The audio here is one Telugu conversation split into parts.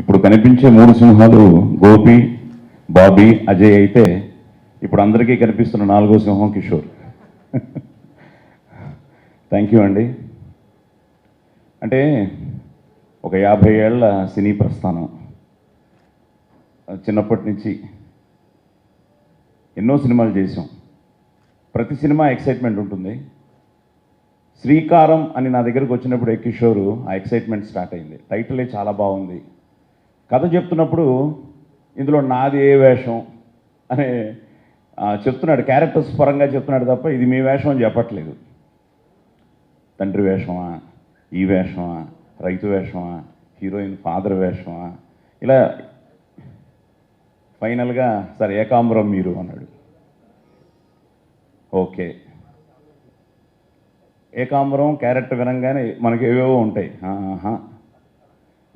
ఇప్పుడు కనిపించే మూడు సింహాలు గోపి బాబీ అజయ్ అయితే ఇప్పుడు అందరికీ కనిపిస్తున్న నాలుగో సింహం కిషోర్. థ్యాంక్ యూ అండి. అంటే ఒక యాభై ఏళ్ళ సినీ ప్రస్థానం. చిన్నప్పటి నుంచి ఎన్నో సినిమాలు చేసాం ప్రతి సినిమా ఎక్సైట్మెంట్ ఉంటుంది. శ్రీకారం అని నా దగ్గరకు వచ్చినప్పుడు ఏ కిషోరు ఆ ఎక్సైట్మెంట్ స్టార్ట్ అయింది. టైటిలే చాలా బాగుంది. కథ చెప్తున్నప్పుడు ఇందులో నాది ఏ వేషం అనే చెప్తున్నాడు. క్యారెక్టర్స్ పరంగా చెప్తున్నాడు తప్ప ఇది మీ వేషం అని చెప్పట్లేదు. తండ్రి వేషమా? ఈ వేషమా? రైతు వేషమా? Heroine father వేషమా? ఇలా ఫైనల్గా సార్ ఏకాంబరం మీరు అన్నాడు. ఓకే. ఏకాంబరం క్యారెక్టర్ వినంగానే మనకి ఏవేవో ఉంటాయి.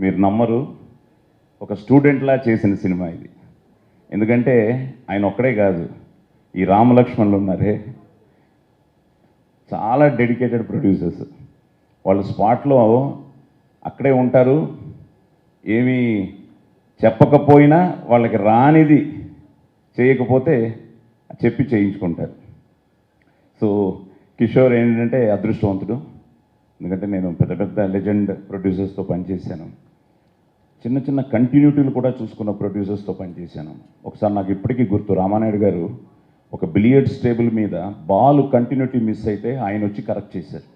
మీరు నమ్మరు. ఒక స్టూడెంట్లా చేసిన సినిమా ఇది. ఎందుకంటే ఆయన ఒక్కడే కాదు ఈ రామలక్ష్మణులు ఉన్నారే. చాలా డెడికేటెడ్ ప్రొడ్యూసర్స్. వాళ్ళు స్పాట్లో అక్కడే ఉంటారు. ఏమీ చెప్పకపోయినా వాళ్ళకి రానిది చేయకపోతే చెప్పి చేయించుకుంటారు. సో కిషోర్ ఏంటంటే అదృష్టవంతుడు. ఎందుకంటే నేను పెద్ద పెద్ద లెజెండ్ ప్రొడ్యూసర్స్తో పనిచేశాను. చిన్న చిన్న కంటిన్యూటీలు కూడా చూసుకున్న ప్రొడ్యూసర్స్తో పనిచేశాను ఒకసారి నాకు ఇప్పటికీ గుర్తు రామానాయుడు గారు ఒక బిలియర్డ్స్ టేబుల్ మీద బాల్ కంటిన్యూటీ మిస్ అయితే ఆయన వచ్చి కరెక్ట్ చేశారు.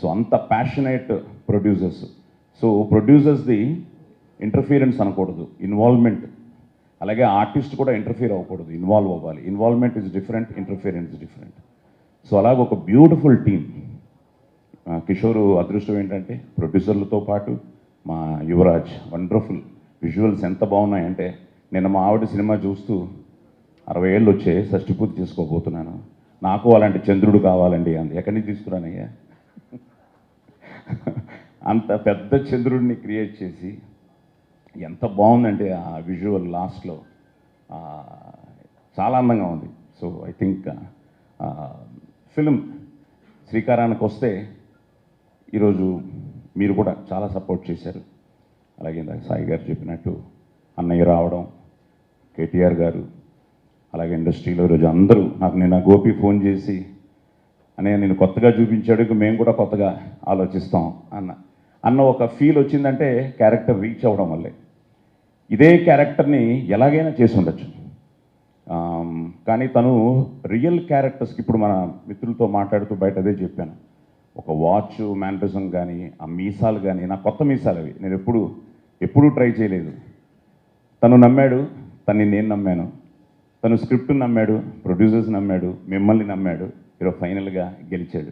సో అంత ప్యాషనేట్ ప్రొడ్యూసర్స్ సో ప్రొడ్యూసర్స్ది ఇంటర్ఫీరెన్స్ అనకూడదు ఇన్వాల్వ్మెంట్ అలాగే ఆర్టిస్ట్ కూడా ఇంటర్ఫీర్ అవ్వకూడదు ఇన్వాల్వ్ అవ్వాలి. Involvement is different interference different so అలాగే ఒక బ్యూటిఫుల్ టీమ్ కిషోర్ అదృష్టం ఏంటంటే ప్రొడ్యూసర్లతో పాటు మా యువరాజ్ వండర్ఫుల్ విజువల్స్ ఎంత బాగున్నాయంటే నేను మా ఆవిడ సినిమా చూస్తూ అరవై ఏళ్ళు వచ్చే షష్టి పూర్తి చేసుకోబోతున్నాను. నాకు అలాంటి చంద్రుడు కావాలండి అంది. ఎక్కడి నుంచి తీసుకురానయ్యా? అంత పెద్ద చంద్రుడిని క్రియేట్ చేసి ఎంత బాగుందంటే ఆ విజువల్ లాస్ట్లో చాలా అందంగా ఉంది. సో ఐ థింక్ ఫిలిం శ్రీకారానికి వస్తే ఈరోజు మీరు కూడా చాలా సపోర్ట్ చేశారు. అలాగే ఇందాక సాయి గారు చెప్పినట్టు అన్నయ్య రావడం కేటీఆర్ గారు అలాగే ఇండస్ట్రీలో ఈరోజు అందరూ నాకు నిన్న గోపి ఫోన్ చేసి అన్నయ్య నేను కొత్తగా చూపించాడు ఇక మేము కూడా కొత్తగా ఆలోచిస్తాం అన్న. అన్న ఒక ఫీల్ వచ్చిందంటే క్యారెక్టర్ రీచ్ అవ్వడం వల్లే. ఇదే క్యారెక్టర్ని ఎలాగైనా చేసి ఉండొచ్చు. కానీ తను రియల్ క్యారెక్టర్స్కి ఇప్పుడు మన మిత్రులతో మాట్లాడుతూ బయట అదే చెప్పాను. ఒక వాచ్ మ్యానరిజం కానీ ఆ మీసాలు కానీ నా కొత్త మీసాలు అవి. నేను ఎప్పుడు ఎప్పుడూ ట్రై చేయలేదు. తను నమ్మాడు తన్ని నేను నమ్మాను. తను స్క్రిప్ట్ నమ్మాడు ప్రొడ్యూసర్స్ నమ్మాడు మిమ్మల్ని నమ్మాడు. ఈరోజు ఫైనల్గా గెలిచాడు.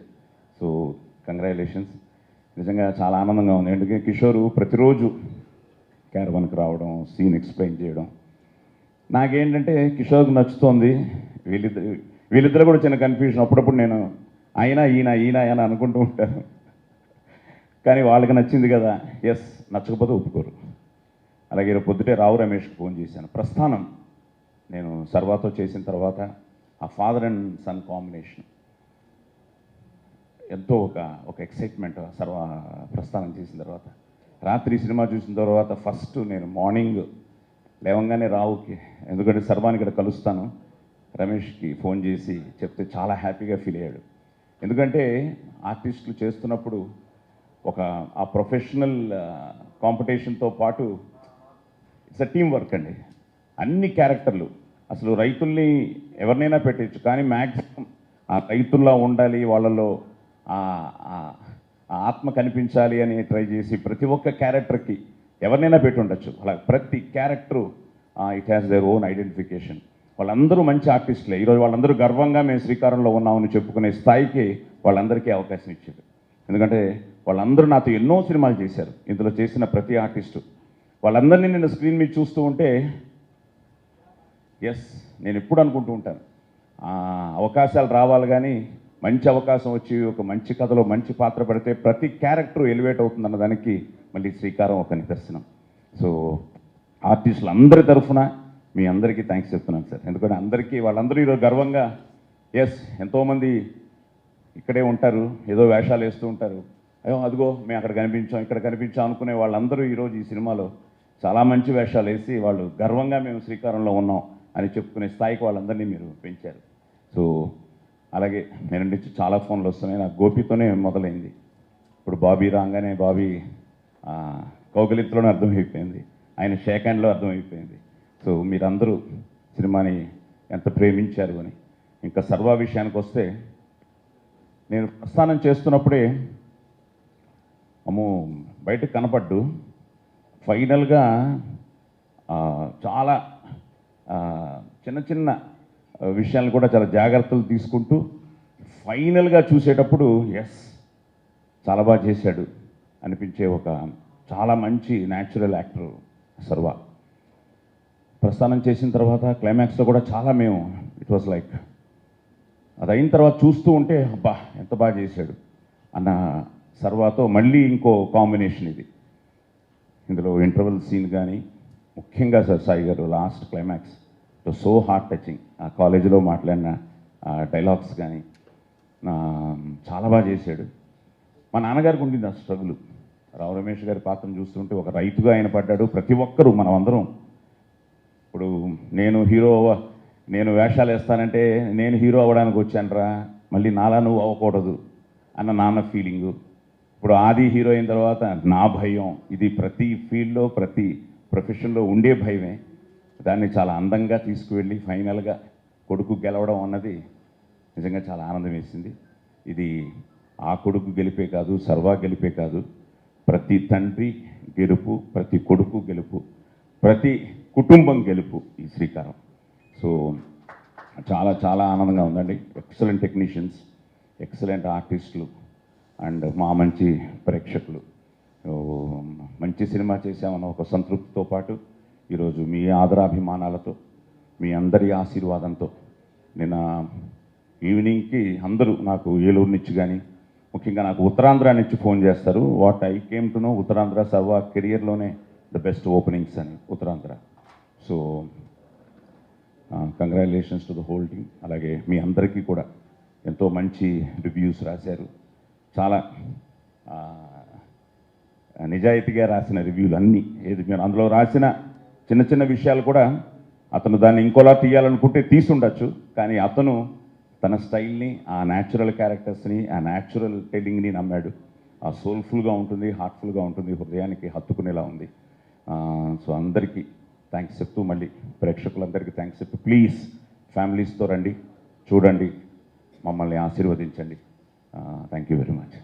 So congratulations. నిజంగా చాలా ఆనందంగా ఉంది. ఎందుకంటే కిషోరు ప్రతిరోజు క్యారవన్కి రావడం సీన్ ఎక్స్ప్లెయిన్ చేయడం. నాకేంటంటే కిషోర్కి నచ్చుతోంది. వీళ్ళిద్దరు వీళ్ళిద్దరు కూడా చిన్న కన్ఫ్యూజన్ అప్పుడప్పుడు నేను ఆయన ఈయన ఈయన అని అనుకుంటూ ఉంటాను కానీ వాళ్ళకి నచ్చింది కదా. ఎస్ నచ్చకపోతే ఒప్పుకోరు. అలాగే ఈరోజు పొద్దుటే రావు రమేష్కి ఫోన్ చేశాను. ప్రస్థానం నేను సర్వాతో చేసిన తర్వాత ఆ ఫాదర్ అండ్ సన్ కాంబినేషన్ ఎంతో ఒక ఒక ఎక్సైట్మెంట్ సర్వ ప్రస్థానం చేసిన తర్వాత. రాత్రి సినిమా చూసిన తర్వాత ఫస్ట్ నేను మార్నింగ్ లేవంగానే రావుకి ఎందుకంటే సర్వాన్ని ఇక్కడ కలుస్తాను. రమేష్కి ఫోన్ చేసి చెప్తే చాలా హ్యాపీగా ఫీల్ అయ్యాడు. ఎందుకంటే ఆర్టిస్టులు చేస్తున్నప్పుడు ఒక ఆ ప్రొఫెషనల్ కాంపిటీషన్తో పాటు ఇట్స్ అ టీం వర్క్ అండి. అన్ని క్యారెక్టర్లు. అసలు రైతుల్ని ఎవరినైనా పెట్టచ్చు కానీ మ్యాక్సిమం ఆ రైతుల్లా ఉండాలి వాళ్ళలో ఆత్మ కనిపించాలి అని ట్రై చేసి ప్రతి ఒక్క క్యారెక్టర్కి ఎవరినైనా పెట్టి ఉండొచ్చు. అలా ప్రతి character it has their own identification వాళ్ళందరూ మంచి ఆర్టిస్టులే. ఈరోజు వాళ్ళందరూ గర్వంగా మేము శ్రీకారంలో ఉన్నామని చెప్పుకునే స్థాయికి వాళ్ళందరికీ అవకాశం ఇచ్చారు. ఎందుకంటే వాళ్ళందరూ నాతో ఎన్నో సినిమాలు చేశారు. ఇందులో చేసిన ప్రతి ఆర్టిస్టు. వాళ్ళందరినీ నేను స్క్రీన్ మీద చూస్తూ ఉంటే ఎస్ నేను ఎప్పుడు అనుకుంటూ ఉంటాను. అవకాశాలు రావాలి కానీ మంచి అవకాశం వచ్చి ఒక మంచి కథలో మంచి పాత్ర పడితే ప్రతి క్యారెక్టర్ ఎలివేట్ అవుతుందన్న దానికి మళ్ళీ శ్రీకారం ఒక నిదర్శనం. సో ఆర్టిస్టులు అందరి తరఫున మీ అందరికీ థ్యాంక్స్ చెప్తున్నాను సార్. ఎందుకంటే అందరికీ వాళ్ళందరూ ఈరోజు గర్వంగా ఎస్ ఎంతోమంది ఇక్కడే ఉంటారు ఏదో వేషాలు వేస్తూ ఉంటారు. అయ్యో అదిగో మేము అక్కడ కనిపించాం ఇక్కడ కనిపించాం అనుకునే వాళ్ళందరూ ఈరోజు ఈ సినిమాలో చాలా మంచి వేషాలు వేసి వాళ్ళు గర్వంగా మేము శ్రీకారంలో ఉన్నాం అని చెప్పుకునే స్థాయికి వాళ్ళందరినీ మీరు పెంచారు. సో అలాగే నేను నుంచి చాలా ఫోన్లు వస్తున్నాయి. నాకు గోపితోనే మొదలైంది. ఇప్పుడు బాబీ రాగానే బాబీ ఆ, అర్థమైపోయింది. ఆయన షేక్ హ్యాండ్లో అర్థమైపోయింది. సో మీరందరూ సినిమాని ఎంత ప్రేమించారు అని. ఇంకా సర్వా విషయానికి వస్తే నేను ప్రస్థానం చేస్తున్నప్పుడే అమ్మో బయటకు కనపడ్డు. ఫైనల్గా చాలా చిన్న చిన్న విషయాలు కూడా చాలా జాగ్రత్తలు తీసుకుంటూ ఫైనల్గా చూసేటప్పుడు ఎస్ చాలా బాగా చేశాడు అనిపించే ఒక చాలా మంచి న్యాచురల్ యాక్టర్ సర్వా. ప్రస్థానం చేసిన తర్వాత క్లైమాక్స్లో కూడా చాలా మేము ఇట్ వాస్ లైక్ అది అయిన తర్వాత చూస్తూ ఉంటే అబ్బా ఎంత బాగా చేశాడు అన్న సర్వాతో మళ్ళీ ఇంకో కాంబినేషన్ ఇది. ఇందులో ఇంటర్వెల్ సీన్ కానీ ముఖ్యంగా sir Sai garu last climax so heart touching ఆ కాలేజీలో మాట్లాడిన డైలాగ్స్ కానీ చాలా బాగా చేశాడు. మా నాన్నగారికి ఉండింది ఆ స్ట్రగుల్ రావు రమేష్ గారి పాత్రను చూస్తుంటే ఒక రైతుగా ఆయన పడ్డాడు. ప్రతి ఒక్కరూ మనం అందరం ఇప్పుడు నేను హీరో అవ్వ- నేను వేషాలు వేస్తానంటే నేను హీరో అవ్వడానికి వచ్చానరా మళ్ళీ నాలా నువ్వు అవ్వకూడదు అన్న నాన్న ఫీలింగు ఇప్పుడు ఆది హీరో అయిన తర్వాత నా భయం ఇది ప్రతి ఫీల్డ్లో ప్రతి ప్రొఫెషన్లో ఉండే భయమే. దాన్ని చాలా అందంగా తీసుకువెళ్ళి ఫైనల్గా కొడుకు గెలవడం అన్నది నిజంగా చాలా ఆనందం వేసింది. ఇది ఆ కొడుకు గెలిపే కాదు సర్వా గెలిపే కాదు. ప్రతి తండ్రి గెలుపు ప్రతి కొడుకు గెలుపు ప్రతి కుటుంబం గెలుపు ఈ శ్రీకారం. సో చాలా చాలా ఆనందంగా ఉందండి. ఎక్సలెంట్ టెక్నీషియన్స్ ఎక్సలెంట్ ఆర్టిస్టులు అండ్ మా మంచి ప్రేక్షకులు. మంచి సినిమా చేశామన్న ఒక సంతృప్తితో పాటు ఈరోజు మీ ఆదరాభిమానాలతో మీ అందరి ఆశీర్వాదంతో నిన్న ఈవినింగ్కి అందరూ నాకు ఏలూరు నుంచి కానీ ముఖ్యంగా నాకు ఉత్తరాంధ్ర నుంచి ఫోన్ చేస్తారు. What I came to know Uttarandhra సర్వా కెరియర్లోనే ద బెస్ట్ ఓపెనింగ్స్ అని Uttarandhra. So congratulations to the whole team అలాగే మీ అందరికీ కూడా ఎంతో మంచి రివ్యూస్ రాశారు. చాలా నిజాయితీగా రాసిన రివ్యూలు అన్నీ. ఏది మీరు అందులో రాసిన చిన్న చిన్న విషయాలు కూడా అతను దాన్ని ఇంకోలా తీయాలనుకుంటే తీసుండొచ్చు. కానీ అతను తన స్టైల్ని ఆ న్యాచురల్ క్యారెక్టర్స్ని ఆ న్యాచురల్ టెల్లింగ్ని నమ్మాడు. ఆ సోల్ఫుల్గా ఉంటుంది హార్ట్ఫుల్గా ఉంటుంది హృదయానికి హత్తుకునేలా ఉంది. సో అందరికీ థ్యాంక్స్ చెప్తూ మళ్ళీ ప్రేక్షకులందరికీ థ్యాంక్స్ చెప్తూ ప్లీజ్ ఫ్యామిలీస్తో రండి చూడండి మమ్మల్ని ఆశీర్వదించండి. Thank you very much